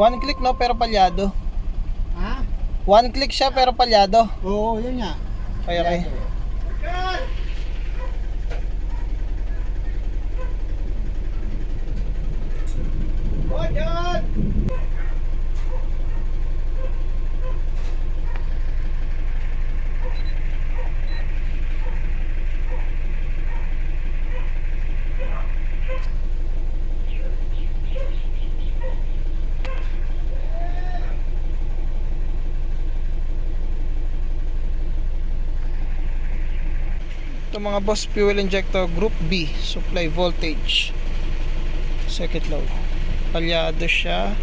One click no, pero palyado. Ha? One click siya, pero palyado. Oo, yun nga. Okay, okay. Ito mga boss fuel injector group B supply voltage circuit low palyado siya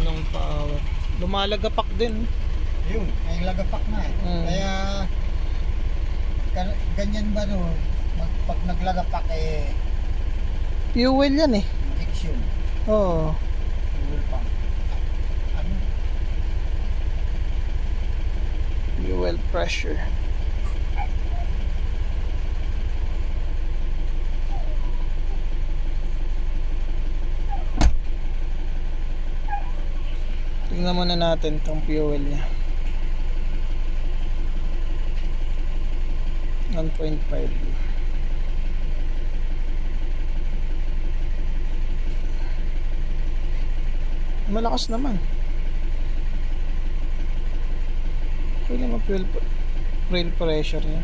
anong power lumalagapak din Yun, ay lagapak na. Mm. Kaya, gan- ganyan ba no? Mag, pag naglagapak eh, fuel yan eh injection. oo Fuel pump. Ano? fuel pressure tingnan muna natin tong fuel niya 1.5 malakas naman okay naman fuel fuel pressure niya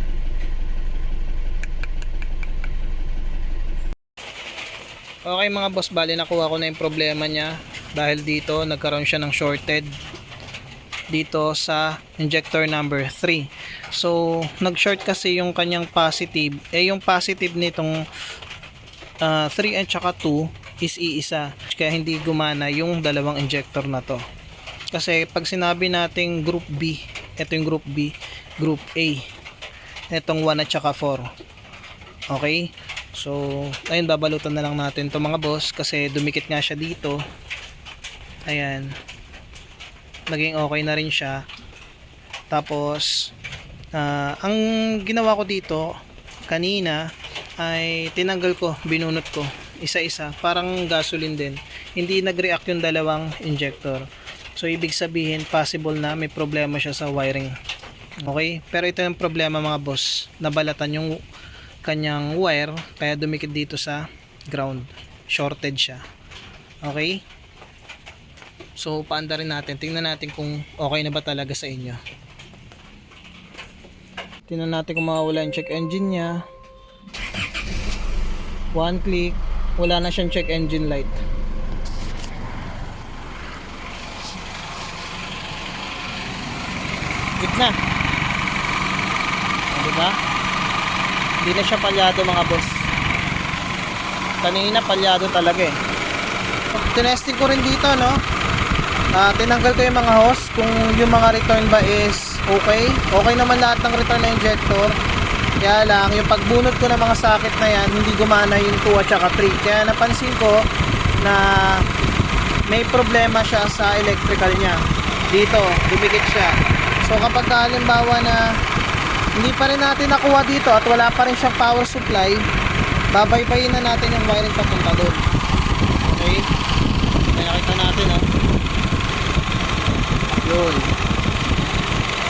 Okay mga boss, bali nakuha ko na yung problema niya dahil dito nagkaroon siya ng shorted dito sa injector number 3. So, nag-short kasi yung kanyang positive. Eh, yung positive nitong ah, 3 at saka 2 is iisa. Kaya hindi gumana yung dalawang injector na to. Kasi pag sinabi nating group B, ito yung group B, group A. Itong 1 at saka 4. Okay? So, ayun, babalutan na lang natin to mga boss kasi dumikit nga siya dito. Ayan. Naging okay na rin siya. Tapos, ah, ang ginawa ko dito kanina ay tinanggal ko, binunot ko isa-isa. Parang gasoline din. Hindi nag-react yung dalawang injector. So, ibig sabihin, possible na may problema siya sa wiring. Okay? Pero ito yung problema mga boss. Nabalatan yung kanyang wire kaya dumikit dito sa ground shorted siya okay so paanda rin natin tingnan natin kung okay na ba talaga sa inyo tingnan natin kung mawawala yung check engine nya one click wala na siyang check engine light. Gitna o diba? Hindi na siya palyado mga boss. Kanina palyado talaga eh. Tinesting ko rin dito no? Ah, tinanggal ko yung mga hose kung yung mga return ba is okay? Okay naman lahat ng return na injector kaya lang yung pagbunot ko ng mga socket na yan hindi gumana yung 2 at saka 3 kaya napansin ko na may problema siya sa electrical niya. Dito dumikit siya. So kapag halimbawa na hindi pa rin natin nakuha dito at wala pa rin siyang power supply babaybayin na natin yung wiring papunta doon. Okay? Nakita natin oh. Yun.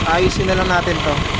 Ayusin na lang natin to